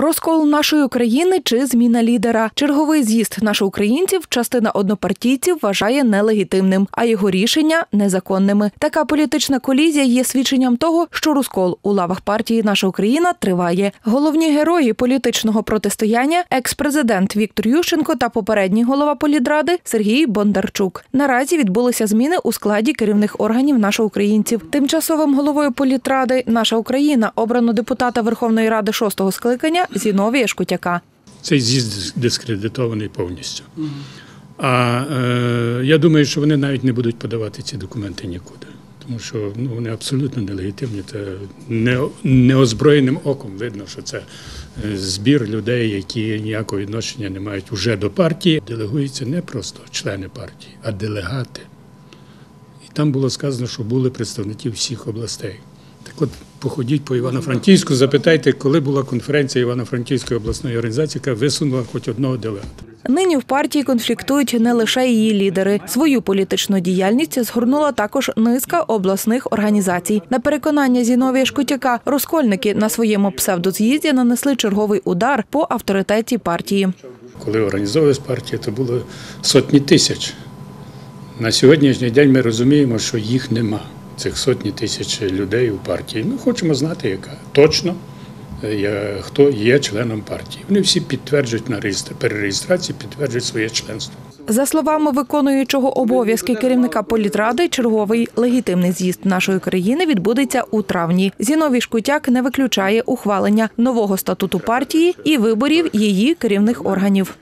Розкол нашої країни чи зміна лідера. Черговий з'їзд нашоукраїнців частина однопартійців вважає нелегітимним, а його рішення незаконними. Така політична колізія є свідченням того, що розкол у лавах партії Наша Україна триває. Головні герої політичного протистояння екс-президент Віктор Ющенко та попередній голова політради Сергій Бондарчук. Наразі відбулися зміни у складі керівних органів нашоукраїнців. Тимчасовим головою політради Наша Україна обрано депутата Верховної Ради шостого скликання Зіновія Шкутяка. Цей з'їзд дискредитований повністю. А е, я думаю, що вони навіть не будуть подавати ці документи нікуди. Тому що ну, вони абсолютно нелегітимні. Це не, неозброєним оком видно, що це е, збір людей, які ніякого відношення не мають уже до партії. Делегуються не просто члени партії, а делегати. І там було сказано, що були представники всіх областей. Так от походіть по Івано-Франківську, запитайте, коли була конференція Івано-Франківської обласної організації, яка висунула хоч одного делегата. Нині в партії конфліктують не лише її лідери. Свою політичну діяльність згорнула також низка обласних організацій. На переконання Зіновія Шкутяка, розкольники на своєму псевдоз'їзді нанесли черговий удар по авторитеті партії. Коли організовувалась партія, то було сотні тисяч. На сьогоднішній день ми розуміємо, що їх нема, цих сотні тисяч людей у партії. Ми хочемо знати, яка точно е, хто є членом партії. Вони всі підтверджують на реєстр- перереєстрації, підтверджують своє членство. За словами виконуючого обов'язки керівника політради, черговий легітимний з'їзд нашої країни відбудеться у травні. Зіновій Шкутяк не виключає ухвалення нового статуту партії і виборів її керівних органів.